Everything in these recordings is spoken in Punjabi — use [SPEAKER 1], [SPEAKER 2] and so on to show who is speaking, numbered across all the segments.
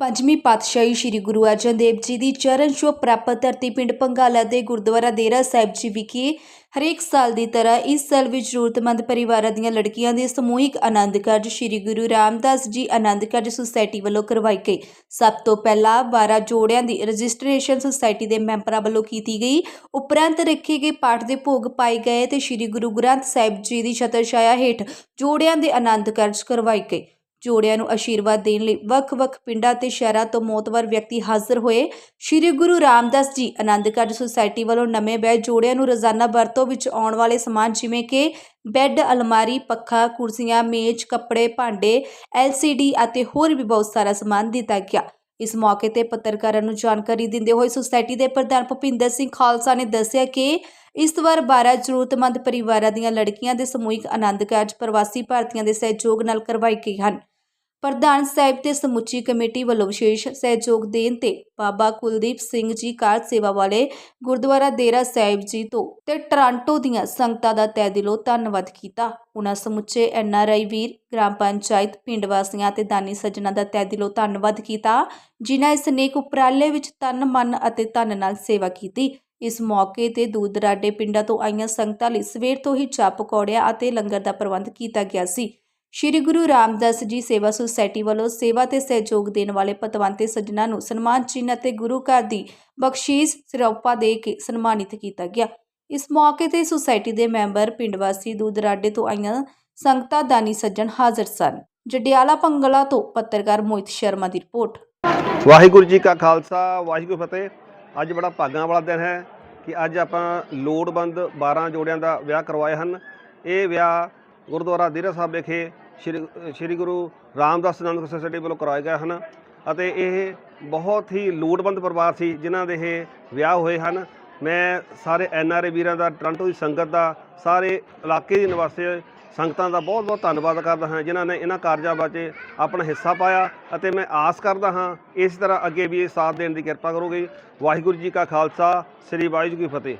[SPEAKER 1] ਪੰਜਵੀਂ ਪਾਤਸ਼ਾਹੀ ਸ੍ਰੀ ਗੁਰੂ ਅਰਜਨ ਦੇਵ ਜੀ ਦੀ ਚਰਨ ਛੋਹ ਪ੍ਰਾਪਤ ਧਰਤੀ ਪਿੰਡ ਪੰਗਾਲਾ ਦੇ ਗੁਰਦੁਆਰਾ ਦੇਰਾ ਸਾਹਿਬ ਜੀ ਵਿਖੇ ਹਰੇਕ ਸਾਲ ਦੀ ਤਰ੍ਹਾਂ ਇਸ ਸਾਲ ਵੀ ਜ਼ਰੂਰਤਮੰਦ ਪਰਿਵਾਰਾਂ ਦੀਆਂ ਲੜਕੀਆਂ ਦੇ ਸਮੂਹਿਕ ਆਨੰਦ ਕਾਰਜ ਸ੍ਰੀ ਗੁਰੂ ਰਾਮਦਾਸ ਜੀ ਆਨੰਦ ਕਾਰਜ ਸੁਸਾਇਟੀ ਵੱਲੋਂ ਕਰਵਾਈ ਗਈ ਸਭ ਤੋਂ ਪਹਿਲਾਂ 12 ਜੋੜਿਆਂ ਦੀ ਰਜਿਸਟ੍ਰੇਸ਼ਨ ਸੁਸਾਇਟੀ ਦੇ ਮੈਂਬਰਾਂ ਵੱਲੋਂ ਕੀਤੀ ਗਈ। ਉਪਰੰਤ ਰੱਖੇ ਗਏ ਪਾਠ ਦੇ ਭੋਗ ਪਾਏ ਗਏ ਤੇ ਸ੍ਰੀ ਗੁਰੂ ਗ੍ਰੰਥ ਸਾਹਿਬ ਜੀ ਦੀ ਛਤਰ ਛਾਇਆ ਹੇਠ ਜੋੜਿਆਂ ਦੇ ਆਨੰਦ ਕਾਰਜ ਕਰਵਾਈ ਗਈ ਜੋੜਿਆਂ ਨੂੰ ਆਸ਼ੀਰਵਾਦ ਦੇਣ ਲਈ ਵੱਖ-ਵੱਖ ਪਿੰਡਾਂ ਤੇ ਸ਼ਹਿਰਾਂ ਤੋਂ ਮੋਤਵਰ ਵਿਅਕਤੀ ਹਾਜ਼ਰ ਹੋਏ। ਸ੍ਰੀ ਗੁਰੂ ਰਾਮਦਾਸ ਜੀ ਆਨੰਦ ਕਾਰਜ ਸੁਸਾਇਟੀ ਵੱਲੋਂ ਨਵੇਂ ਬੈ ਜੋੜਿਆਂ ਨੂੰ ਰੋਜ਼ਾਨਾ ਵਰਤੋਂ ਵਿੱਚ ਆਉਣ ਵਾਲੇ ਸਮਾਨ ਜਿਵੇਂ ਕਿ ਬੈੱਡ, ਅਲਮਾਰੀ, ਪੱਖਾ, ਕੁਰਸੀਆਂ, ਮੇਜ਼, ਕੱਪੜੇ, ਭਾਂਡੇ LCD ਅਤੇ ਹੋਰ ਵੀ ਬਹੁਤ ਸਾਰਾ ਸਮਾਨ ਦਿੱਤਾ ਗਿਆ। ਇਸ ਮੌਕੇ ਤੇ ਪੱਤਰਕਾਰਾਂ ਨੂੰ ਜਾਣਕਾਰੀ ਦਿੰਦੇ ਹੋਏ ਸੁਸਾਇਟੀ ਦੇ ਪ੍ਰਧਾਨ ਭੁਪਿੰਦਰ ਸਿੰਘ ਖਾਲਸਾ ਨੇ ਦੱਸਿਆ ਕਿ ਇਸ ਵਾਰ 12 ਜ਼ਰੂਰਤਮੰਦ ਪਰਿਵਾਰਾਂ ਦੀਆਂ ਲੜਕੀਆਂ ਦੇ ਸਮੂਹਿਕ ਆਨੰਦ ਕਾਰਜ ਪ੍ਰਵਾਸੀ ਭਾਰਤੀਆਂ ਦੇ ਸਹਿਯੋਗ ਨਾਲ ਕਰਵਾਏ ਗਏ ਹਨ। ਪ੍ਰਧਾਨ ਸਾਹਿਬ ਤੇ ਸਮੁੱਚੀ ਕਮੇਟੀ ਵੱਲੋਂ ਵਿਸ਼ੇਸ਼ ਸਹਿਯੋਗ ਦੇਣ ਤੇ ਬਾਬਾ ਕੁਲਦੀਪ ਸਿੰਘ ਜੀ ਕਾਰ ਸੇਵਾ ਵਾਲੇ ਗੁਰਦੁਆਰਾ ਦੇਰਾ ਸਾਹਿਬ ਜੀ ਤੋਂ ਤੇ ਟਰਾਂਟੋ ਦੀਆਂ ਸੰਗਤਾਂ ਦਾ ਤਹਿ ਦਿਲੋਂ ਧੰਨਵਾਦ ਕੀਤਾ। ਉਹਨਾਂ ਸਮੁੱਚੇ ਐਨਆਰਆਈ ਵੀਰ, ਗ੍ਰਾਮ ਪੰਚਾਇਤ, ਪਿੰਡ ਵਾਸੀਆਂ ਤੇ ਦਾਨੀ ਸੱਜਣਾ ਦਾ ਤਹਿ ਦਿਲੋਂ ਧੰਨਵਾਦ ਕੀਤਾ, ਜਿਨ੍ਹਾਂ ਇਸ ਨੇਕ ਉਪਰਾਲੇ ਵਿੱਚ ਤਨ, ਮਨ ਅਤੇ ਧਨ ਨਾਲ ਸੇਵਾ ਕੀਤੀ। ਇਸ ਮੌਕੇ ਤੇ ਦੂਰ ਦਰਾਡੇ ਪਿੰਡਾਂ ਤੋਂ ਆਈਆਂ ਸੰਗਤਾਂ ਲਈ ਸਵੇਰ ਤੋਂ ਹੀ ਚਾਹ ਪਕੌੜਿਆਂ ਅਤੇ ਲੰਗਰ ਦਾ ਪ੍ਰਬੰਧ ਕੀਤਾ ਗਿਆ ਸੀ। ਸ਼੍ਰੀ ਗੁਰੂ ਰਾਮਦਾਸ ਜੀ ਸੇਵਾ ਸੁਸਾਇਟੀ ਵੱਲੋਂ ਸੇਵਾ ਤੇ ਸਹਿਯੋਗ ਦੇਣ ਵਾਲੇ ਪਤਵੰਤੇ ਸੱਜਣਾਂ ਨੂੰ ਸਨਮਾਨ ਚਿੰਨ੍ਹ ਅਤੇ ਗੁਰੂ ਘਰ ਦੀ ਬਖਸ਼ੀਸ਼ ਸਿਰੋਪਾ ਦੇ ਕੇ ਸਨਮਾਨਿਤ ਕੀਤਾ ਗਿਆ। ਇਸ ਮੌਕੇ ਤੇ ਸੁਸਾਇਟੀ ਦੇ ਮੈਂਬਰ ਪਿੰਡ ਵਾਸੀ ਦੂਰ ਤੋਂ ਆਈਆਂ ਸੰਗਤਾਂ ਦਾਨੀ ਸੱਜਣ ਹਾਜ਼ਰ ਸਨ। ਜਡਿਆਲਾ ਪੰਗਲਾ ਤੋਂ ਪੱਤਰਕਾਰ ਮੋਹਿਤ ਸ਼ਰਮਾ ਦੀ ਰਿਪੋਰਟ।
[SPEAKER 2] ਵਾਹਿਗੁਰੂ ਜੀ ਕਾ ਖਾਲਸਾ, ਵਾਹਿਗੁਰੂ ਫਤਿਹ। ਅੱਜ ਬੜਾ ਭਾਗਾਂ ਵਾਲਾ ਦਿਨ ਹੈ ਕਿ ਅੱਜ ਆਪਾਂ ਲੋੜਵੰਦ 12 ਜੋੜਿਆਂ ਦਾ ਵਿਆਹ ਕਰਵਾਏ ਹਨ। ਇਹ ਵਿਆਹ ਗੁਰਦੁਆਰਾ ਦੇਰਾ ਸਾਹਿਬ ਵਿਖੇ ਸ਼੍ਰੀ ਸ਼੍ਰੀ ਗੁਰੂ ਰਾਮਦਾਸ ਨਾਨਕ ਸੋਸਾਇਟੀ ਵੱਲੋਂ ਕਰਵਾਏ ਗਏ ਹਨ ਅਤੇ ਇਹ ਬਹੁਤ ਹੀ ਲੋੜਵੰਦ ਪਰਿਵਾਰ ਸੀ, ਜਿਨ੍ਹਾਂ ਦੇ ਇਹ ਵਿਆਹ ਹੋਏ ਹਨ। ਮੈਂ ਸਾਰੇ ਐੱਨ ਆਰ ਏ ਵੀਰਾਂ ਦਾ, ਟੋਰਾਂਟੋ ਦੀ ਸੰਗਤ ਦਾ, ਸਾਰੇ ਇਲਾਕੇ ਦੇ ਨਿਵਾਸੀ ਸੰਗਤਾਂ ਦਾ ਬਹੁਤ ਬਹੁਤ ਧੰਨਵਾਦ ਕਰਦਾ ਹਾਂ, ਜਿਨ੍ਹਾਂ ਨੇ ਇਹਨਾਂ ਕਾਰਜਾਂ ਵਿੱਚ ਆਪਣਾ ਹਿੱਸਾ ਪਾਇਆ ਅਤੇ ਮੈਂ ਆਸ ਕਰਦਾ ਹਾਂ ਇਸ ਤਰ੍ਹਾਂ ਅੱਗੇ ਵੀ ਇਹ ਸਾਥ ਦੇਣ ਦੀ ਕਿਰਪਾ ਕਰੋਗੇ। ਵਾਹਿਗੁਰੂ ਜੀ ਕਾ ਖਾਲਸਾ, ਸ੍ਰੀ ਵਾਹਿਗੁਰੂ ਜੀ ਕੀ ਫਤਿਹ।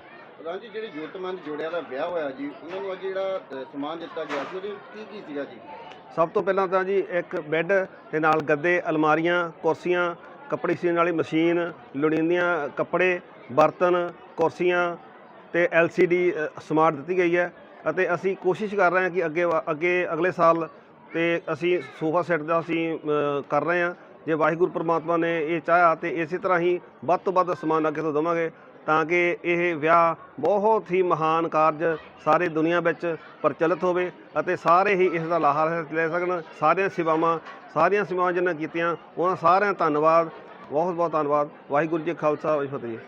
[SPEAKER 3] ਰਾਜ ਜੀ ਜਿਹੜੇ ਜ਼ਰੂਰਤਮੰਦ ਜੋੜਿਆਂ ਦਾ ਵਿਆਹ ਹੋਇਆ ਜੀ ਉਹਨਾਂ ਨੂੰ ਅੱਜ ਜਿਹੜਾ ਅ, ਸਮਾਨ ਦਿੱਤਾ ਗਿਆ ਸੀ ਉਹਦੇ ਕੀ ਕੀ ਸੀਗਾ ਜੀ?
[SPEAKER 2] ਸਭ ਤੋਂ ਪਹਿਲਾਂ ਤਾਂ ਜੀ ਇੱਕ ਬੈੱਡ ਦੇ ਨਾਲ ਗੱਦੇ ਅਲਮਾਰੀਆਂ ਕੁਰਸੀਆਂ ਕੱਪੜੇ ਸੀਣ ਵਾਲੀ ਮਸ਼ੀਨ ਲੋੜੀਂਦੀਆਂ ਕੱਪੜੇ ਬਰਤਨ ਕੁਰਸੀਆਂ ਤੇ LCD ਅ, ਸਮਾਰਟ ਦਿੱਤੀ ਗਈ ਹੈ ਅਤੇ ਅਸੀਂ ਕੋਸ਼ਿਸ਼ ਕਰ ਰਹੇ ਹਾਂ ਕਿ ਅੱਗੇ ਵਾ- ਅੱਗੇ ਅਗਲੇ ਸਾਲ ਤੇ ਅਸੀਂ ਸੋਫਾ ਸੈੱਟ ਦਾ ਅਸੀਂ ਅ, ਕਰ ਰਹੇ ਹਾਂ। ਜੇ ਵਾਹਿਗੁਰੂ ਪ੍ਰਮਾਤਮਾ ਨੇ ਇਹ ਚਾਹਿਆ ਤੇ ਇਸੇ ਤਰ੍ਹਾਂ ਹੀ ਵੱਧ ਤੋਂ ਵੱਧ ਸਮਾਨ ਅੱਗੇ ਤੋਂ ਦੇਵਾਂਗੇ। ਤਾਂ ਕਿ ਇਹ ਵਿਆਹ ਬਹੁਤ ਹੀ ਮਹਾਨ ਕਾਰਜ ਸਾਰੇ ਦੁਨੀਆ ਵਿੱਚ ਪ੍ਰਚਲਿਤ ਹੋਵੇ ਅਤੇ ਸਾਰੇ ਹੀ ਇਸ ਦਾ ਲਾਹਾ ਲੈ ਸਕਣ। ਸਾਰੀਆਂ ਸੇਵਾਵਾਂ ਸਾਰੀਆਂ ਸੇਵਾਵਾਂ ਜਿਨ੍ਹਾਂ ਕੀਤੀਆਂ, ਉਹਨਾਂ ਸਾਰਿਆਂ ਦਾ ਧੰਨਵਾਦ ਬਹੁਤ ਬਹੁਤ ਧੰਨਵਾਦ। ਵਾਹਿਗੁਰੂ ਜੀ ਖਾਲਸਾ, ਵਾਹਿਗੁਰੂ ਜੀ